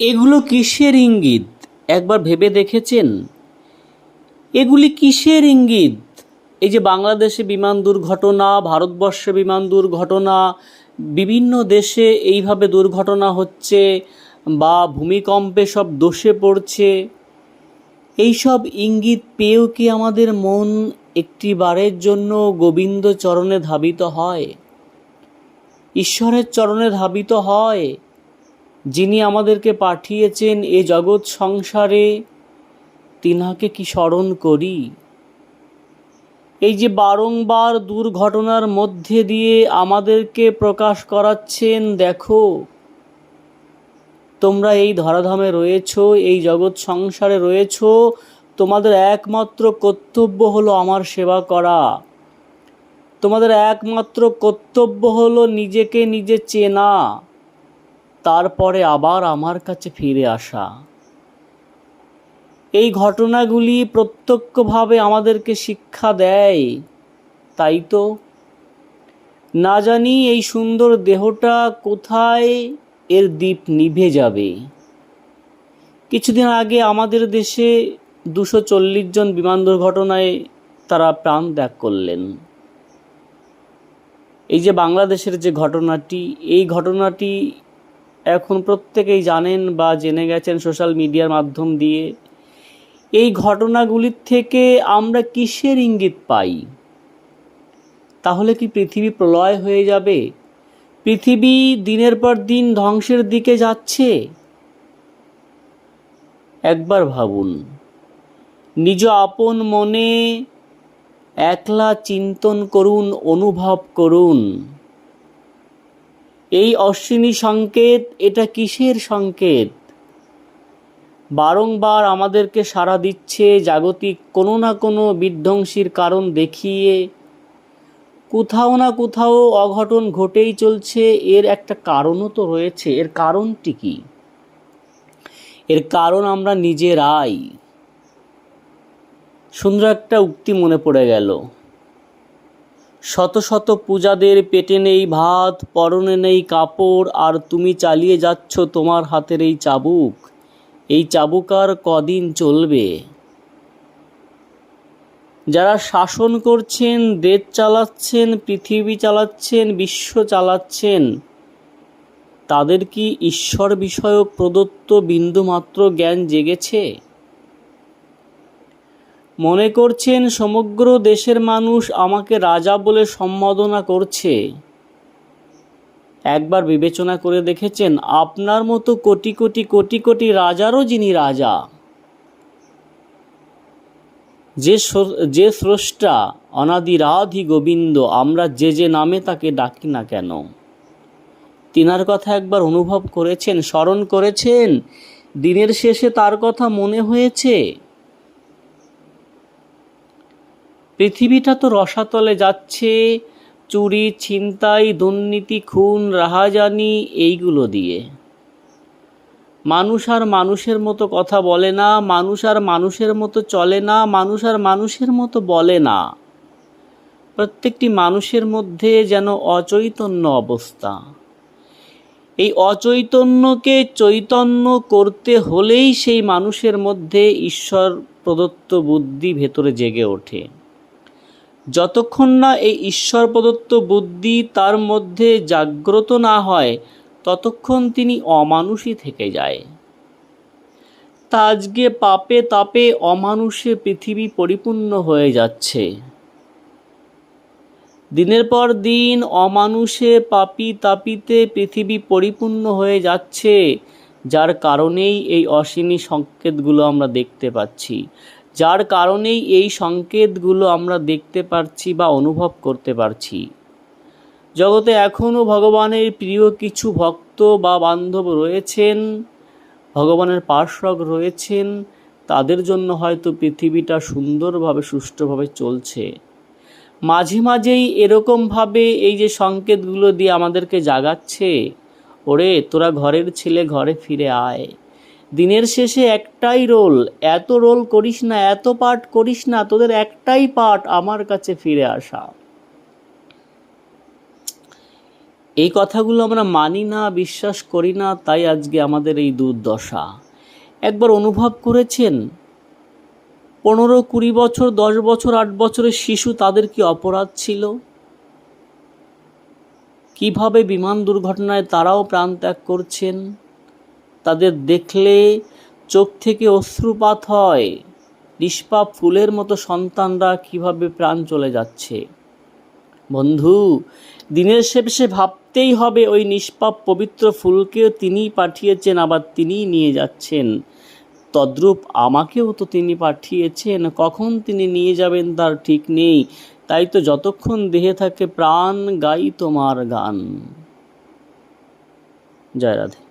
এগুলো কিসের ইঙ্গিত? একবার ভেবে দেখেছেন? এগুলি কিসের ইঙ্গিত? এই যে বাংলাদেশে বিমান দুর্ঘটনা, ভারতবর্ষে বিমান দুর্ঘটনা, বিভিন্ন দেশে এইভাবে দুর্ঘটনা হচ্ছে বা ভূমিকম্পে সব দোষে পড়ছে, এইসব ইঙ্গিত পেয়েও কি আমাদের মন একটি বারের জন্য গোবিন্দ চরণে ধাবিত হয়? ঈশ্বরের চরণে ধাবিত হয়? যিনি আমাদেরকে পাঠিয়েছেন এ জগৎ সংসারে, তিনাকে কি স্মরণ করি? এই যে বারংবার দুর্ঘটনার মধ্যে দিয়ে আমাদেরকে প্রকাশ করাচ্ছেন, দেখো। তোমরা এই ধরাধামে রয়েছ, এই জগৎ সংসারে রয়েছ, তোমাদের একমাত্র কর্তব্য হলো আমার সেবা করা। তোমাদের একমাত্র কর্তব্য হলো নিজেকে নিজে চেনা। তারপরে আবার আমার কাছে ফিরে আসা। এই ঘটনাগুলি প্রত্যক্ষভাবে আমাদেরকে শিক্ষা দেয়, তাই তো? না জানি এই সুন্দর দেহটা কোথায় এর দ্বীপ নিভে যাবে। কিছুদিন আগে আমাদের দেশে দুশো চল্লিশ জন বিমান দুর্ঘটনায় তারা প্রাণ ত্যাগ করলেন। এই যে বাংলাদেশের যে ঘটনাটি, এই ঘটনাটি এখন প্রত্যেকেই জানেন বা জেনে গেছেন সোশ্যাল মিডিয়ার মাধ্যম দিয়ে, এই ঘটনাগুলির থেকে আমরা কিসের ইঙ্গিত পাই? তাহলে কি পৃথিবী প্রলয় হয়ে যাবে? পৃথিবী দিনের পর দিন ধ্বংসের দিকে যাচ্ছে? একবার ভাবুন, নিজ আপন মনে একলা চিন্তন করুন, অনুভব করুন। এই অশ্বিনী সংকেত, এটা কিসের সংকেত? বারংবার আমাদেরকে সাড়া দিচ্ছে জাগতিক কোনো না কোনো বিধ্বংসীর কারণ দেখিয়ে। কোথাও না কোথাও অঘটন ঘটেই চলছে, এর একটা কারণও তো রয়েছে। এর কারণটি কি? এর কারণ আমরা নিজেরাই। সুন্দর একটা উক্তি মনে পড়ে গেল। শত শত পূজাদের পেটে নেই ভাত, পরনে নেই কাপড়, আর তুমি চালিয়ে যাচ্ছ তোমার হাতের এই চাবুক। এই চাবুক আর কদিন চলবে? যারা শাসন করছেন, দেশ চালাচ্ছেন, পৃথিবী চালাচ্ছেন, বিশ্ব চালাচ্ছেন, তাদের কি ঈশ্বর বিষয়ক প্রদত্ত বিন্দুমাত্র জ্ঞান জেগেছে? মনে করছেন সমগ্র দেশের মানুষ আমাকে রাজা বলে সম্বোধনা করছে? একবার বিবেচনা করে দেখেছেন, আপনার মতো কোটি কোটি কোটি কোটি রাজারও যিনি রাজা। যে যে স্রষ্টা, অনাদিরাধি গোবিন্দ, আমরা যে যে নামে তাকে ডাকি না কেন? তিনার কথা একবার অনুভব করেছেন, স্মরণ করেছেন? দিনের শেষে তার কথা মনে হয়েছে? পৃথিবীটা তো রসাতলে যাচ্ছে, চুরি, ছিনতাই, দুর্নীতি, খুন, রাহাজানি, এইগুলো দিয়ে। মানুষ আর মানুষের মতো কথা বলে না, মানুষ আর মানুষের মতো চলে না, মানুষ আর মানুষের মতো বলে না। প্রত্যেকটি মানুষের মধ্যে যেন অচৈতন্য অবস্থা। এই অচৈতন্যকে চৈতন্য করতে হলেই সেই মানুষের মধ্যে ঈশ্বর প্রদত্ত বুদ্ধি ভেতরে জেগে ওঠে। যতক্ষণ না এই ঈশ্বর প্রদত্ত বুদ্ধি তার মধ্যে জাগ্রত না হয়, ততক্ষণ তিনি অমানুষই থেকে যায়। তা আজকে পাপে তাপে অমানুষে পৃথিবী পরিপূর্ণ হয়ে যাচ্ছে। দিনের পর দিন অমানুষে পাপি তাপিতে পৃথিবী পরিপূর্ণ হয়ে যাচ্ছে, যার কারণেই এই অসীমী সংকেতগুলো আমরা দেখতে পাচ্ছি। যার কারণেই এই সংকেতগুলো আমরা দেখতে পারছি বা অনুভব করতে পারছি। জগতে এখনও ভগবানের প্রিয় কিছু ভক্ত বা বান্ধব রয়েছেন, ভগবানের পার্শ্বক রয়েছেন, তাদের জন্য হয়তো পৃথিবীটা সুন্দরভাবে, সুষ্ঠুভাবে চলছে। মাঝে মাঝেই এরকমভাবে এই যে সংকেতগুলো দিয়ে আমাদেরকে জাগাচ্ছে, ওরে, তোরা ঘরের ছেলে, ঘরে ফিরে আয়। দিনের শেষে একটাই রোল, এত রোল করিস না, এত পাঠ করিস না, তোদের একটাই পাঠ আমার কাছে ফিরে আসা। এই কথাগুলো আমরা মানি না, বিশ্বাস করি না, তাই আজকে আমাদের এই দুর্দশা। একবার অনুভব করেছেন? পনেরো, কুড়ি বছর, দশ বছর, আট বছরের শিশু তাদের কি অপরাধ ছিল? কীভাবে বিমান দুর্ঘটনায় তারাও প্রাণ ত্যাগ করছেন? তাদের দেখলে চোখ থেকে অশ্রুপাত হয়। নিষ্পাপ ফুলের মতো সন্তানরা কীভাবে প্রাণ চলে যাচ্ছে? বন্ধু, দিনের শেষে ভাবতেই হবে ওই নিষ্পাপ পবিত্র ফুলকেও তিনি পাঠিয়েছেন, আবার তিনিই নিয়ে যাচ্ছেন। তদ্রূপ আমাকেও তো তিনি পাঠিয়েছেন, কখন তিনি নিয়ে যাবেন তার ঠিক নেই। তাই তো যতক্ষণ দেহে থাকে প্রাণ, গাই তোমার গান। জয় রাধে।